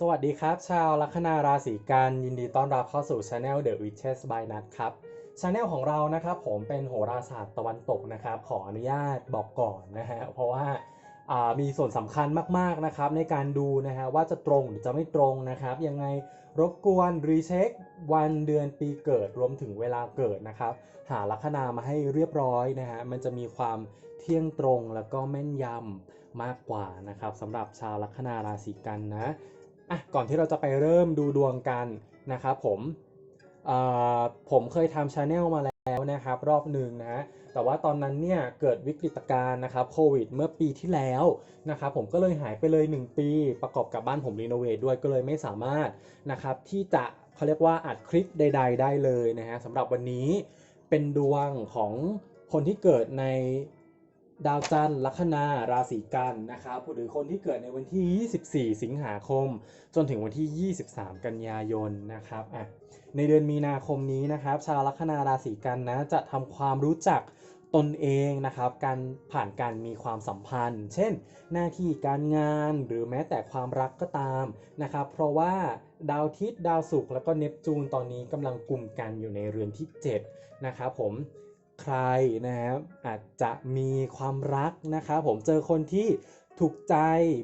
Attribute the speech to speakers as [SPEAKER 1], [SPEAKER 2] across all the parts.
[SPEAKER 1] สวัสดีครับ ชาวลัคนาราศีกันยินดีต้อนรับเข้าสู่ Channel The Witches by Nut ครับ Channel ของเรานะครับผมเป็นโหราศาสตร์ตะวันตกนะครับ ขออนุญาตบอกก่อนนะฮะเพราะว่าอ่ามีส่วนสำคัญมากๆนะครับในการดูนะฮะว่าจะตรงหรือจะไม่ตรงนะครับยังไงรบกวนรีเช็ควันเดือนปีเกิดรวมถึงเวลาเกิดนะครับ หาลัคนามาให้เรียบร้อยนะฮะมันจะมีความเที่ยงตรงแล้วก็แม่นยำมากกว่านะครับสำหรับชาวลัคนาราศีกันนะ อะก่อนที่เราจะไปเริ่มดูดวงกันนะครับผมผมเคยทำชาแนลมาแล้วนะครับ รอบหนึ่งนะแต่ว่าตอนนั้นเนี่ยเกิดวิกฤตการณ์นะครับโควิดเมื่อปีที่แล้วนะครับผมก็เลยหายไปเลย 1 ปีประกอบกับบ้านผมรีโนเวทด้วยก็เลยไม่สามารถนะครับที่จะเขาเรียกว่าอัดคลิปใด ๆ ได้เลยนะฮะสำหรับวันนี้เป็นดวงของคนที่เกิดใน ดาวจันทร์ลัคนาราศีกันนะครับหรือคนที่เกิดในวันที่ 24 สิงหาคม จนถึงวันที่ 23 กันยายนนะครับอะในเดือนมีนาคมนี้นะครับ ชาวลัคนาราศีกันนะจะทำความรู้จักตนเองนะครับการผ่านการมีความสัมพันธ์ เช่น หน้าที่การงานหรือแม้แต่ความรักก็ตามนะครับเพราะว่าดาวทิตย์ดาวศุกร์แล้วก็เนปจูนตอนนี้กำลังกลุ่มกันอยู่ในเรือนที่7นะครับผม ใครนะครับอาจจะมีความรักนะครับผมเจอคนที่ถูกใจ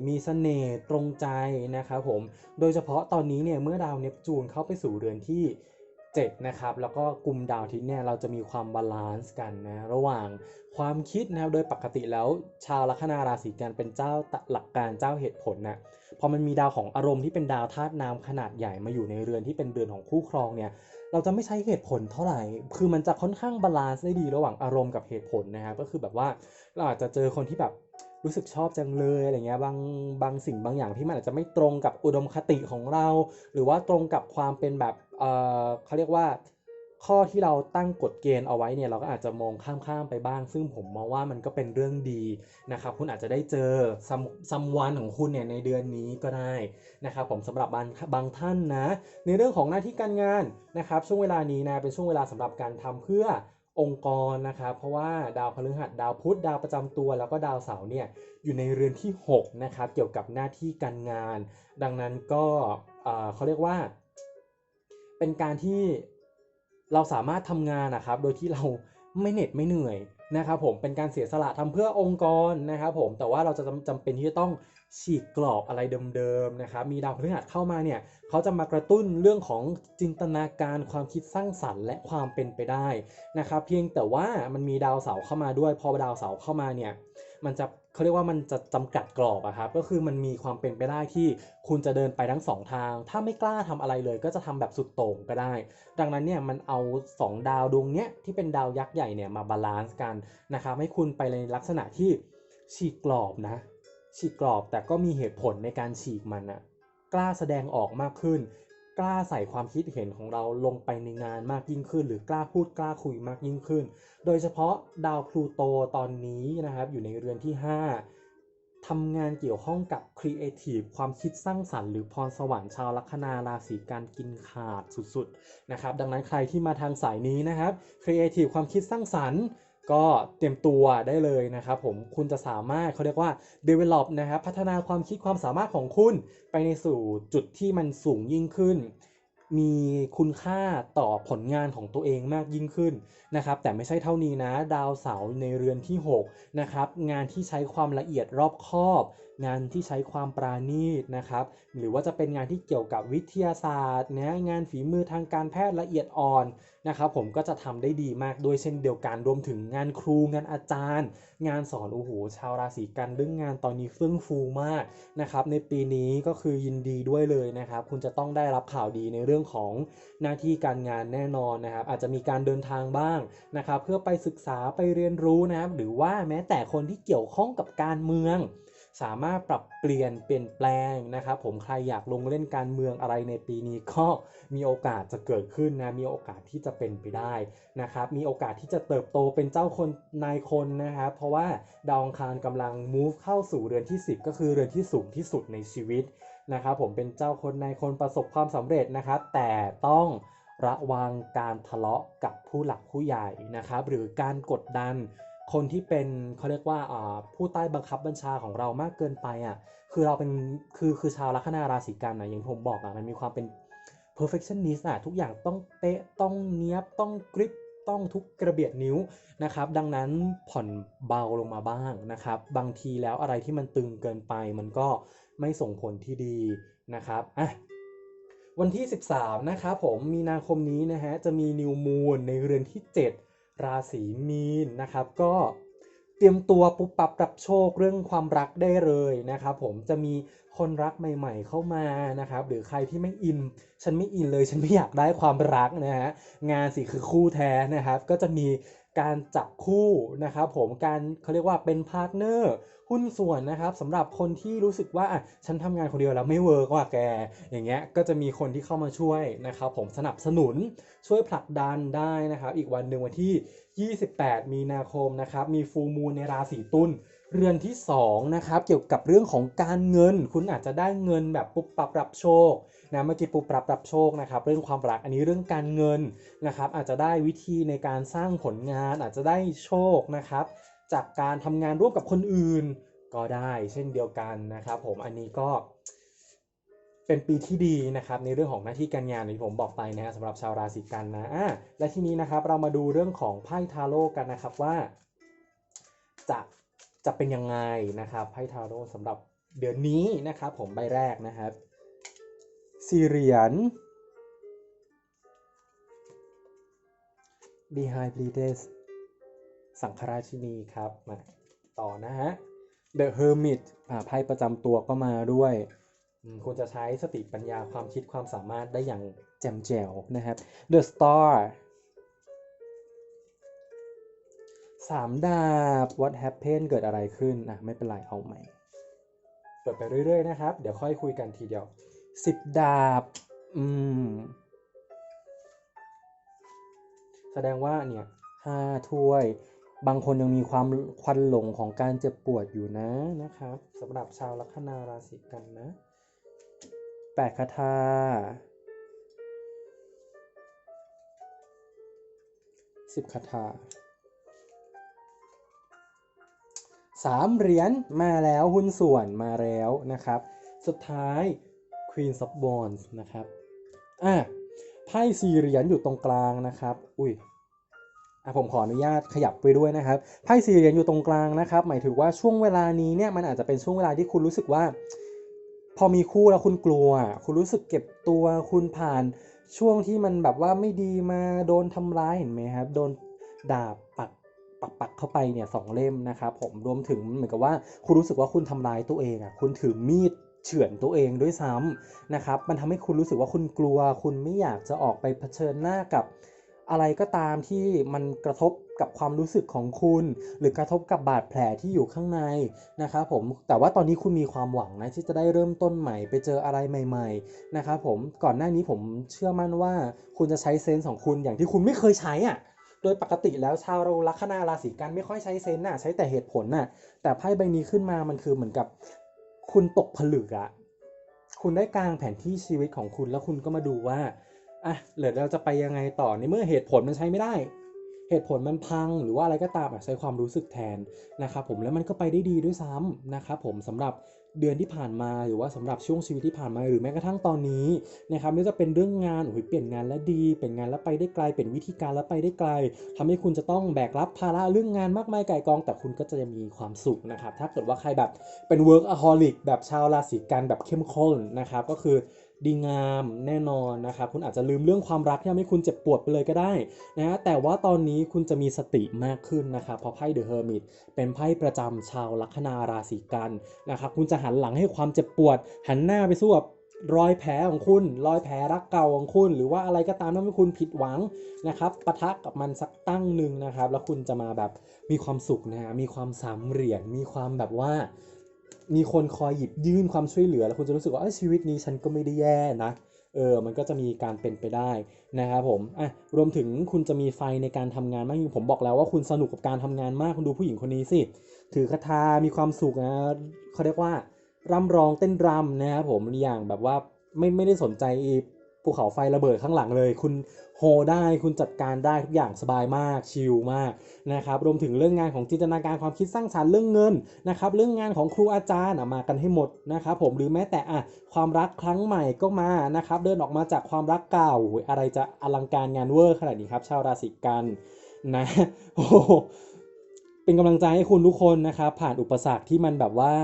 [SPEAKER 1] มีเสน่ห์ตรงใจนะครับผมโดยเฉพาะตอนนี้เนี่ยเมื่อดาวเนปจูนเข้าไปสู่เรือนที่ 7 นะครับ แล้วก็กลุ่มดาวทิตย์เนี่ยเราจะมีความบาลานซ์กันนะระหว่างความคิดนะครับโดยปกติแล้วชาวลัคนาราศีกันเป็นเจ้าหลักการเจ้าเหตุผลนะพอมันมีดาวของอารมณ์ที่เป็นดาวธาตุน้ำขนาดใหญ่มาอยู่ในเรือนที่เป็นเรือนของคู่ครองเนี่ย เราจะไม่ใช้เหตุผลเท่าไหร่ คือมันจะค่อนข้างบาลานซ์ได้ดีระหว่างอารมณ์กับเหตุผลนะครับ ก็คือแบบว่าเราอาจจะเจอคนที่แบบรู้สึกชอบจังเลยอะไรเงี้ยบางบางสิ่งบางอย่างที่มันอาจจะไม่ตรงกับอุดมคติของเรา หรือว่าตรงกับความเป็นแบบเออเขาเรียกว่า ข้อที่เราตั้งกฎเกณฑ์เอาไว้เนี่ยเราก็อาจจะมองข้ามๆไปบ้าง ซึ่งผมมองว่ามันก็เป็นเรื่องดีนะครับคุณอาจจะได้เจอซัมวันของคุณเนี่ยในเดือนนี้ก็ได้นะครับผมสำหรับบางบางท่านนะในเรื่องของหน้าที่การงานนะครับช่วงเวลานี้นะเป็นช่วงเวลาสำหรับการทำเพื่อองค์กรนะครับเพราะว่าดาวพฤหัสดาวพุธดาวประจำตัว แล้วก็ดาวเสาร์เนี่ยอยู่ในเรือนที่6นะครับเกี่ยวกับหน้าที่การงาน ดังนั้นก็เขาเรียกว่า เป็นการที่ เราสามารถทำงานนะครับ โดยที่เราไม่เหน็ดไม่เหนื่อยนะครับผมเป็นการเสียสละทำเพื่อองค์กรนะครับผมแต่ว่าเราจะจำจำเป็นที่จะต้องฉีกกรอบอะไรเดิมๆนะครับมีดาวพฤหัสเข้ามาเนี่ยเขาจะมากระตุ้นเรื่องของจินตนาการความคิดสร้างสรรค์ และความเป็นไปได้นะครับเพียงแต่ว่ามันมีดาวเสาร์เข้ามาด้วยพอดาวเสาร์เข้ามาเนี่ย มันจะเขาเรียกว่ามันจะจำกัดกรอบอะครับก็คือมันมีความเป็นไปได้ที่คุณจะเดินไปทั้งสองทาง ถ้าไม่กล้าทำอะไรเลย ก็จะทำแบบสุดโต่งก็ได้ ดังนั้นเนี่ยมันเอา 2 ดาวดวงเนี้ยที่เป็นดาวยักษ์ใหญ่เนี่ยมาบาลานซ์กันนะครับให้คุณไปในลักษณะที่ฉีกกรอบนะฉีกกรอบแต่ก็มีเหตุผลในการฉีกมันอะกล้าแสดงออกมากขึ้น กล้าใส่ความคิดเห็นของเราลงไปในงานมากยิ่งขึ้น หรือกล้าพูดกล้าคุยมากยิ่งขึ้น โดยเฉพาะดาวพลูโตตอนนี้นะครับอยู่ในเรือนที่ 5ทำงานเกี่ยวข้องกับครีเอทีฟความคิดสร้างสรรค์หรือพรสวรรค์ชาวลัคนาราศีการกินขาดสุดๆนะครับดังนั้นใครที่มาทางสายนี้นะครับครีเอทีฟความคิดสร้างสรรค์ ก็เตรียมตัวได้เลยนะครับผมคุณจะสามารถเขาเรียกว่า develop นะครับพัฒนาความคิดความสามารถของคุณไปในสู่จุดที่มันสูงยิ่งขึ้น มีคุณค่าต่อผลงานของตัวเองมากยิ่งขึ้นนะครับแต่ไม่ใช่เท่านี้นะดาวเสาร์ในเรือนที่ 6 นะครับ งานที่ใช้ความละเอียดรอบคอบ งานที่ใช้ความปราณีตนะครับ หรือว่าจะเป็นงานที่เกี่ยวกับวิทยาศาสตร์นะงานฝีมือทางการแพทย์ละเอียดอ่อนนะครับ ผมก็จะทำได้ดีมากด้วยเช่นเดียวกันรวมถึงงานครูงานอาจารย์ งานสอนโอ้โหชาวราศีกันเรื่องงานตอนนี้เฟื่องฟูมากนะครับ ในปีนี้ก็คือยินดีด้วยเลยนะครับ คุณจะต้องได้รับข่าวดีในเรื่องของหน้าที่การงานแน่นอนนะครับ อาจจะมีการเดินทางบ้างนะครับ เพื่อไปศึกษาไปเรียนรู้นะครับ หรือว่าแม้แต่คนที่เกี่ยวข้องกับการเมือง สามารถปรับเปลี่ยนเปลี่ยนแปลงนะครับผมใครอยากลงเล่นการเมืองอะไรในปีนี้ก็มีโอกาสจะเกิดขึ้นนะมีโอกาสที่จะเป็นไปได้นะครับมีโอกาสที่จะเติบโตเป็นเจ้าคนนายคนนะครับเพราะว่าดาวอังคารกำลัง move เข้าสู่เรือนที่ 10 ก็คือเรือนที่สูงที่สุดในชีวิตนะครับผมเป็นเจ้าคนนายคนประสบความสำเร็จนะครับแต่ต้องระวังการทะเลาะกับผู้หลักผู้ใหญ่นะครับหรือการกดดัน คนที่เป็นเขาเรียกว่าผู้ใต้บังคับบัญชาของเรามากเกินไปอะคือเราเป็นคือคือชาวลัคนาราศีกันนะอย่างผมบอกอะมันมีความเป็น perfectionist อะทุกอย่างต้องเป๊ะต้องเนี้ยบต้องกริปต้องทุกกระเบียดนิ้วนะครับ ดังนั้นผ่อนเบาลงมาบ้างนะครับ บางทีแล้วอะไรที่มันตึงเกินไปมันก็ไม่ส่งผลที่ดีนะครับอะวันที่ 13 นะครับผมมีนาคมนี้นะฮะจะมีนิวมูนในเรือนที่ 7 ราศีมีนนะครับ ก็เตรียมตัวปุ๊บปับรับโชคเรื่องความรักได้เลยนะครับ ผมจะมีคนรักใหม่ ๆ เข้ามานะครับ หรือใครที่ไม่อิน ฉันไม่อินเลย ฉันไม่อยากได้ความรักนะฮะงานสิคือคู่แท้นะครับ ก็จะมี การจับคู่นะครับผมการเขาเรียกว่าเป็นพาร์ทเนอร์หุ้นส่วนนะครับสำหรับคนที่รู้สึกว่าฉันทำงานคนเดียวแล้วไม่เวิร์กว่าแก อย่างเงี้ยก็จะมีคนที่เข้ามาช่วยนะครับผมสนับสนุนช่วยผลักดันได้นะครับ อีกวันหนึ่งวันที่ 28 มีนาคมนะครับมีฟูมูลในราศีตุล เรือนที่2นะครับเกี่ยวกับเรื่องของการเงิน คุณอาจจะได้เงินแบบปุ๊บปรับรับโชคนะเมื่อกี้ปุ๊บปรับรับโชคนะครับ เรื่องความรักอันนี้เรื่องการเงินนะครับ อาจจะได้วิธีในการสร้างผลงาน อาจจะได้โชคนะครับ จากการทำงานร่วมกับคนอื่นก็ได้เช่นเดียวกันนะครับ ผมอันนี้ก็เป็นปีที่ดีนะครับ ในเรื่องของหน้าที่การงานที่ผมบอกไปนะฮะสำหรับชาวราศีกันนะอะและทีนี้นะครับเรามาดูเรื่องของไพ่ทาโร่กันนะครับว่าจะ จะเป็นยังไงนะครับไพ่ทาโร่สำหรับเดือนนี้นะครับผมใบแรกนะครับสี่เหรียญ Behind Bleeders สังฆราชินีครับมาต่อนะฮะ The Hermit อ่าไพ่ประจำตัวก็มาด้วยคุณจะใช้สติปัญญาความคิดความสามารถได้อย่างแจ่มแจ๋วนะครับ The Star สามดาบ What happened เกิดอะไรขึ้นอะไม่เป็นไรเอาใหม่ เปิดไปเรื่อย ๆ นะครับ เดี๋ยวค่อยคุยกันทีเดียวสิบดาบ อืม แสดงว่าเนี่ยห้าถ้วย บางคนยังมีความควันหลงของการเจ็บปวดอยู่นะนะครับสำหรับชาวลัคนาราศีกันนะแปดคาถาสิบคาถา สามเหรียญมาแล้วหุ้นส่วนมาแล้วนะครับ สุดท้าย Queen of Wands นะครับอะไพ่สี่เหรียญอยู่ตรงกลางนะครับ อุ้ยอะผมขออนุญาตขยับไปด้วยนะครับ ไพ่สี่เหรียญอยู่ตรงกลางนะครับ หมายถึงว่าช่วงเวลานี้เนี่ยมันอาจจะเป็นช่วงเวลาที่คุณรู้สึกว่า พอมีคู่แล้วคุณกลัว คุณรู้สึกเก็บตัวคุณผ่านช่วงที่มันแบบว่าไม่ดีมาโดนทำร้ายเห็นไหมครับ โดนดาบปัก ปักปักเข้าไปเนี่ยสองเล่มนะครับผมรวมถึงเหมือนกับว่าคุณรู้สึกว่าคุณทำร้ายตัวเองอะคุณถือมีดเฉือนตัวเองด้วยซ้ำนะครับ มันทำให้คุณรู้สึกว่าคุณกลัว คุณไม่อยากจะออกไปเผชิญหน้ากับอะไรก็ตามที่มันกระทบกับความรู้สึกของคุณ หรือกระทบกับบาดแผลที่อยู่ข้างในนะครับผมแต่ว่าตอนนี้คุณมีความหวังนะที่จะได้เริ่มต้นใหม่ไปเจออะไรใหม่ๆนะครับผมก่อนหน้านี้ผมเชื่อมั่นว่าคุณจะใช้เซนส์ของคุณอย่างที่คุณไม่เคยใช้อะ โดยปกติแล้วชาวเราลัคนาราศีกันไม่ค่อยใช้เซนน่ะใช้แต่เหตุผลน่ะ แต่ไพ่ใบนี้ขึ้นมามันคือเหมือนกับ คุณตกผลึกอะคุณได้กลางแผนที่ชีวิตของคุณแล้วคุณก็มาดูว่าอะเหลือเราจะไปยังไงต่อในเมื่อเหตุผลมันใช้ไม่ได้ เหตุผลมันพังหรือว่าอะไรก็ตามใช้ความรู้สึกแทนนะครับผมแล้วมันก็ไปได้ดีด้วยซ้ำนะครับผมสำหรับ เดือนที่ผ่านมาหรือว่าสำหรับช่วงชีวิตที่ผ่านมาหรือแม้กระทั่งตอนนี้นะครับไม่ว่าจะเป็นเรื่องงานโอ้ยเปลี่ยนงานแล้วดีเปลี่ยนงานแล้วไปได้ไกลเปลี่ยนวิธีการแล้วไปได้ไกลทำให้คุณจะต้องแบกรับภาระเรื่องงานมากมายไก่กอง แต่คุณก็จะมีความสุขนะครับถ้าเกิดว่าใครแบบเป็น workaholic แบบชาวราศีกันแบบเข้มข้นนะครับก็คือ ดีงามแน่นอนนะครับคุณอาจจะลืมเรื่องความรักที่ทำให้คุณเจ็บปวดไปเลยก็ได้นะแต่ว่าตอนนี้คุณจะมีสติมากขึ้นนะครับเพราะไพ่เดอะเฮอร์มิตเป็นไพ่ประจำชาวลัคนาราศีกันนะครับคุณจะหันหลังให้ความเจ็บปวด หันหน้าไปสู้กับรอยแผลของคุณ รอยแผลรักเก่าของคุณ หรือว่าอะไรก็ตามที่ทำให้คุณผิดหวังนะครับปะทะกับมันสักตั้งหนึ่งนะครับ แล้วคุณจะมาแบบมีความสุขนะฮะมีความสามเหรียญมีความแบบว่า มีคนคอยหยิบยื่นความช่วยเหลือ แล้วคุณจะรู้สึกว่าเอ้ยชีวิตนี้ฉันก็ไม่ได้แย่นะเออมันก็จะมีการเป็นไปได้นะครับผมอะรวมถึงคุณจะมีไฟในการทำงานมากยิ่งผมบอกแล้วว่าคุณสนุกกับการทำงานมากคุณดูผู้หญิงคนนี้สิถือคาถามีความสุขนะเขาเรียกว่าร่ำร้องเต้นรำนะครับผมอย่างแบบว่าไม่ไม่ได้สนใจ ภูเขาไฟระเบิดข้างหลังเลย คุณโฮได้คุณจัดการได้ทุกอย่างสบายมากชิลมากนะครับรวมถึงเรื่องงานของจินตนาการความคิดสร้างสรรค์เรื่องเงินนะครับเรื่องงานของครูอาจารย์มากันให้หมดนะครับผมหรือแม้แต่อะความรักครั้งใหม่ก็มานะครับเดินออกมาจากความรักเก่า อะไรจะอลังการงานเวอร์ขนาดนี้ครับชาวราศีกันนะโอ้เป็นกำลังใจให้คุณทุกคนนะครับผ่านอุปสรรคที่มันแบบว่า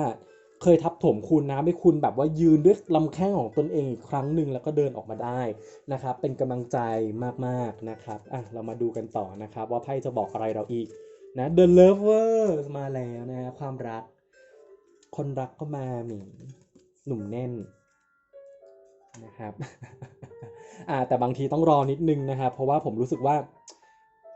[SPEAKER 1] เคยทับถมคุณนะให้คุณแบบว่ายืนด้วยลำแข้งของตนเองอีกครั้งหนึ่งแล้วก็เดินออกมาได้นะครับ เป็นกำลังใจมากๆนะครับอะเรามาดูกันต่อนะครับ ว่าไพ่จะบอกอะไรเราอีกนะ The Lover มาแล้วนะฮะความรัก คนรักก็มาหมิหนุ่มแน่นนะครับอ่าแต่บางทีต้องรอนิดนึงนะครับ เพราะว่าผมรู้สึกว่า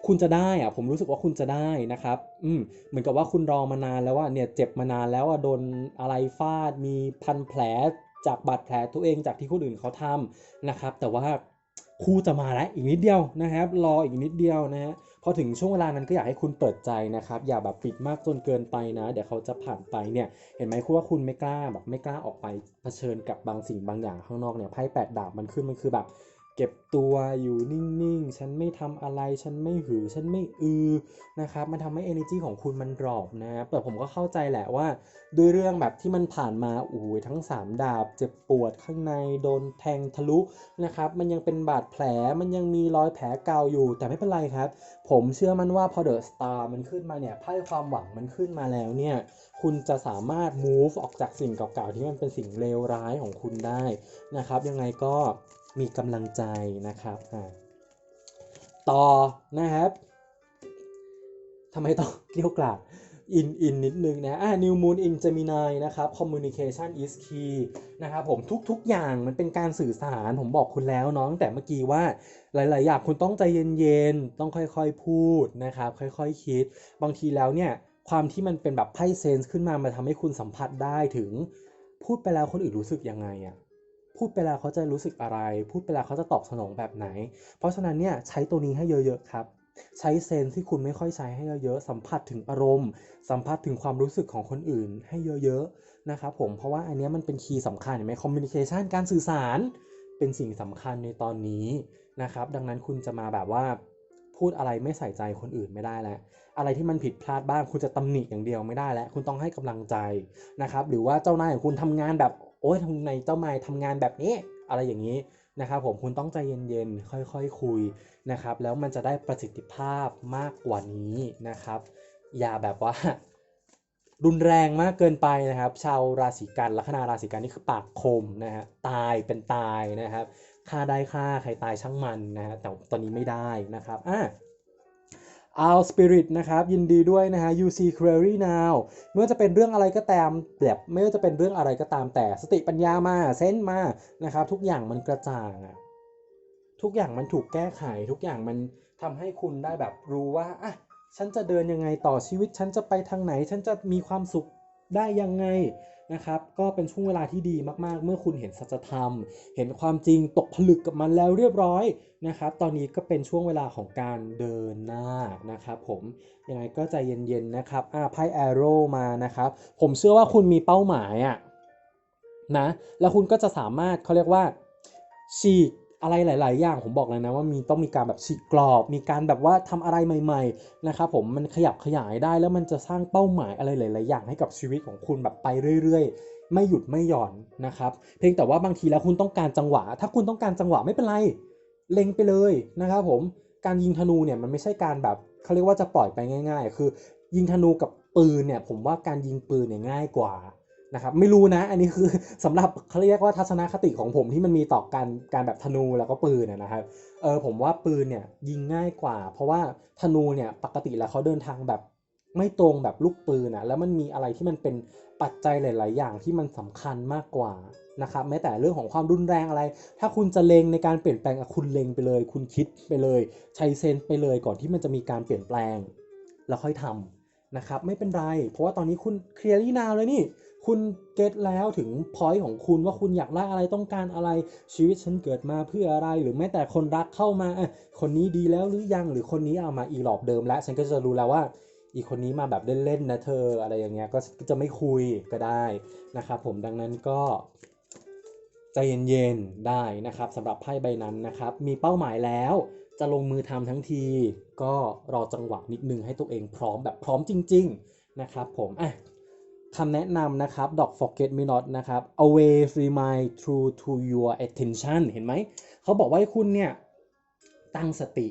[SPEAKER 1] คุณจะได้อะผมรู้สึกว่าคุณจะได้นะครับ อืมเหมือนกับว่าคุณรอมานานแล้วว่าเนี่ยเจ็บมานานแล้วอะโดนอะไรฟาดมีพันแผลจากบาดแผลตัวเองจากที่คนอื่นเขาทำนะครับ แต่ว่าคู่จะมาแล้วอีกนิดเดียวนะครับ รออีกนิดเดียวนะฮะพอถึงช่วงเวลานั้นก็อยากให้คุณเปิดใจนะครับ อย่าแบบปิดมากจนเกินไปนะ เดี๋ยวเขาจะผ่านไปเนี่ย เห็นไหมคุณว่าคุณไม่กล้าแบบไม่กล้าออกไปเผชิญกับบางสิ่งบางอย่างข้างนอกเนี่ยไพ่แปดดาบมันขึ้นมันคือแบบ เก็บตัวอยู่นิ่งๆ ฉันไม่ทำอะไรฉันไม่หือ ฉันไม่อือนะครับมันทำให้ energy ของคุณมันดรอปนะแต่ผมก็เข้าใจแหละว่า ด้วยเรื่องแบบที่มันผ่านมาโอ้ยทั้ง 3 ดาบ เจ็บปวดข้างในโดนแทงทะลุนะครับมันยังเป็นบาดแผลมันยังมีรอยแผลเก่าอยู่ แต่ไม่เป็นไรครับ ผมเชื่อมันว่าพอเดอะสตาร์มันขึ้นมาเนี่ยไพ่ความหวังมันขึ้นมาแล้วเนี่ยคุณจะสามารถ move ออกจากสิ่งเก่าๆที่มันเป็นสิ่งเลวร้ายของคุณได้นะครับ ยังไงก็ มีกำลังใจนะครับอ่าต่อนะครับทำไมต้องเกลี้ยวกล่อมอินอินนิดนึงนะอ่า New Moon in Gemini นะครับ Communication is key นะครับผมทุกๆอย่างมันเป็นการสื่อสารผมบอกคุณแล้วน้องแต่เมื่อกี้ว่าหลายๆอย่างคุณต้องใจเย็นๆ ต้องค่อยๆพูดนะครับ ค่อยๆคิด บางทีแล้วเนี่ย ความที่มันเป็นแบบไพ่เซนส์ขึ้นมามันทำให้คุณสัมผัสได้ถึง พูดไปแล้วคนอื่นรู้สึกยังไงอะ พูดไปแล้วเขาจะรู้สึกอะไร พูดไปแล้วเขาจะตอบสนองแบบไหน เพราะฉะนั้นเนี่ยใช้ตัวนี้ให้เยอะๆครับ ใช้เซนส์ที่คุณไม่ค่อยใช้ให้เยอะๆ สัมผัสถึงอารมณ์ สัมผัสถึงความรู้สึกของคนอื่นให้เยอะๆนะครับผม เพราะว่าอันนี้มันเป็นคีย์สำคัญเห็นไหมคอมมิวนิเคชันการสื่อสารเป็นสิ่งสำคัญในตอนนี้นะครับ ดังนั้นคุณจะมาแบบว่าพูดอะไรไม่ใส่ใจคนอื่นไม่ได้แล้ว อะไรที่มันผิดพลาดบ้างคุณจะตำหนิอย่างเดียวไม่ได้แล้ว คุณต้องให้กำลังใจนะครับ หรือว่าเจ้านายของคุณทำงานแบบ โอ้ยทำไมเจ้านายทำงานแบบนี้ อะไรอย่างนี้นะครับผมคุณต้องใจเย็นๆ ค่อยๆคคุยนะครับ แล้วมันจะได้ประสิทธิภาพมากกว่านี้นะครับ อย่าแบบว่า รุนแรงมากเกินไปนะครับ ชาวราศีกันลัคนาราศีกันนี่คือปากคมนะฮะตายเป็นตายนะครับฆ่าได้ฆ่าใครตายช่างมันนะฮะแต่ตอนนี้ไม่ได้นะครับอะ Our Spirit นะครับยินดีด้วยนะฮะ UC Query Now ไม่ว่าจะเป็นเรื่องอะไรก็ตามแบบไม่ว่าจะเป็นเรื่องอะไรก็ตามแต่สติปัญญามาเซนมานะครับทุกอย่างมันกระจ่างอะทุกอย่างมันถูกแก้ไข ทุกอย่างมันทำให้คุณได้แบบรู้ว่าอะฉันจะเดินยังไงต่อชีวิต ฉันจะไปทางไหน ฉันจะมีความสุขได้ยังไง นะครับก็เป็นช่วงเวลาที่ดีมากๆ เมื่อคุณเห็นสัจธรรม เห็นความจริงตกผลึกกับมันแล้วเรียบร้อยนะครับ ตอนนี้ก็เป็นช่วงเวลาของการเดินหน้านะครับผมยังไงก็ใจเย็นๆนะครับอ่าไพ่แอโร่มานะครับ ผมเชื่อว่าคุณมีเป้าหมายอะนะแล้วคุณก็จะสามารถเขาเรียกว่าฉีก อะไรหลาย ๆ อย่างผมบอกเลยนะว่ามีต้องมีการแบบฉีกกรอบ มีการแบบว่าทำอะไรใหม่ ๆ นะครับผมมันขยับขยายได้แล้วมันจะสร้างเป้าหมายอะไรหลาย ๆ อย่างให้กับชีวิตของคุณแบบไปเรื่อย ๆ ไม่หยุดไม่หย่อนนะครับเพียงแต่ว่าบางทีแล้วคุณต้องการจังหวะ ถ้าคุณต้องการจังหวะไม่เป็นไรเล็งไปเลยนะครับผมการยิงธนูเนี่ยมันไม่ใช่การแบบเขาเรียกว่าจะปล่อยไปง่าย ๆ คือ ยิงธนูกับปืนเนี่ยผมว่าการยิงปืนเนี่ยง่ายกว่า นะครับไม่รู้นะ อันนี้คือสำหรับเขาเรียกว่าทัศนคติของผมที่มันมีต่อการการแบบธนูแล้วก็ปืนนะครับเออผมว่าปืนเนี่ยยิงง่ายกว่า เพราะว่าธนูเนี่ยปกติแล้วเขาเดินทางแบบไม่ตรงแบบลูกปืนนะแล้วมันมีอะไรที่มันเป็นปัจจัยหลาย ๆ อย่างที่มันสำคัญมากกว่านะครับแม้แต่เรื่องของความรุนแรงอะไร ถ้าคุณจะเลงในการเปลี่ยนแปลงคุณเลงไปเลย คุณคิดไปเลยใช้เซนส์ไปเลยก่อนที่มันจะมีการเปลี่ยนแปลง แล้วค่อยทำนะครับไม่เป็นไร เพราะว่าตอนนี้คุณเคลียร์ลี่นาวเลยนี่ คุณเก็ตแล้วถึงพอยต์ของคุณว่าคุณอยากได้อะไรต้องการอะไรชีวิตฉันเกิดมาเพื่ออะไร หรือแม้แต่คนรักเข้ามาคนนี้ดีแล้วหรือยังหรือคนนี้เอามาอีหลอบเดิม แล้วฉันก็จะรู้แล้วว่าอีกคนนี้มาแบบเล่นๆนะเธออะไรอย่างเงี้ยก็จะไม่คุยก็ได้นะครับผมดังนั้นก็ใจเย็นๆได้นะครับสำหรับไพ่ใบนั้นนะครับมีเป้าหมายแล้วจะลงมือทำทั้งที ก็รอจังหวะนิดนึงให้ตัวเองพร้อมแบบพร้อมจริง ๆ นะครับผมอะ คำแนะนำนะครับ dog forget me not นะครับ always remind true to your attention เห็นไหม เขาบอกว่าให้คุณเนี่ย ตั้งสติ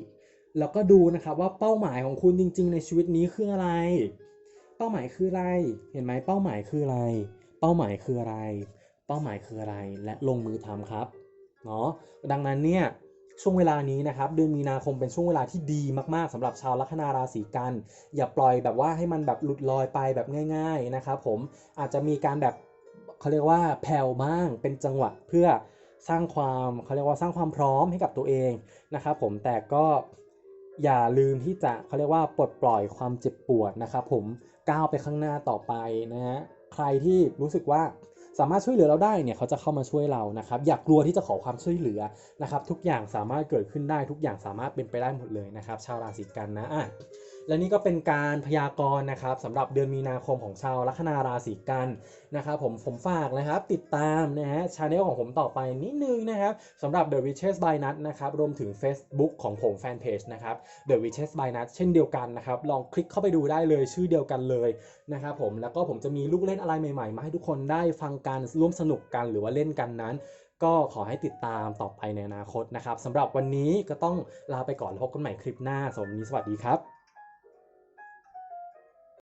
[SPEAKER 1] แล้วก็ดูนะครับว่าเป้าหมายของคุณจริง ๆ ในชีวิตนี้คืออะไร เป้าหมายคืออะไร เห็นไหมเป้าหมายคืออะไร เป้าหมายคืออะไร เป้าหมายคืออะไรและลงมือทำครับเนาะดังนั้นเนี่ย ช่วงเวลานี้นะครับเดือนมีนาคมเป็นช่วงเวลาที่ดีมากๆสำหรับชาวลัคนาราศีกัน อย่าปล่อยแบบว่าให้มันแบบหลุดลอยไปแบบง่าย ๆนะครับ ผมอาจจะมีการแบบเขาเรียกว่าแผ่วบ้างเป็นจังหวะเพื่อสร้างความเขาเรียกว่าสร้างความพร้อมให้กับตัวเองนะครับ ผมแต่ก็อย่าลืมที่จะเขาเรียกว่าปลดปล่อยความเจ็บปวดนะครับ ผมก้าวไปข้างหน้าต่อไปนะฮะใครที่รู้สึกว่า สามารถช่วยเหลือเราได้เนี่ยเขาจะเข้ามาช่วยเรานะครับอย่ากลัวที่จะขอความช่วยเหลือนะครับ ทุกอย่างสามารถเกิดขึ้นได้ทุกอย่างสามารถเป็นไปได้หมดเลยนะครับ ชาวราศีกันนะอะและนี่ก็เป็นการพยากรณ์นะครับสำหรับเดือนมีนาคมของชาวลัคนาราศีกันนะครับผมผมฝากนะครับติดตามนะฮะช anel ของผมต่อไปนิดนึงนะครับสำหรับ The Witches by Nut นะครับรวมถึง Facebook ของผมแฟนเพจนะครับ The Witches by Nut เช่นเดียวกันนะครับลองคลิกเข้าไปดูได้เลยชื่อเดียวกันเลยนะครับผมแล้วก็ผมจะมีลูกเล่นอะไรใหม่ๆ มาให้ทุกคนได้ฟังกันร่วมสนุกกันหรือว่าเล่นกันนั้นก็ขอให้ติดตามต่อไปในอนาคตนะครับสำหรับวันนี้ก็ต้องลาไปก่อนพบกันใหม่คลิปหน้าสวันนี้สวัสดีครับ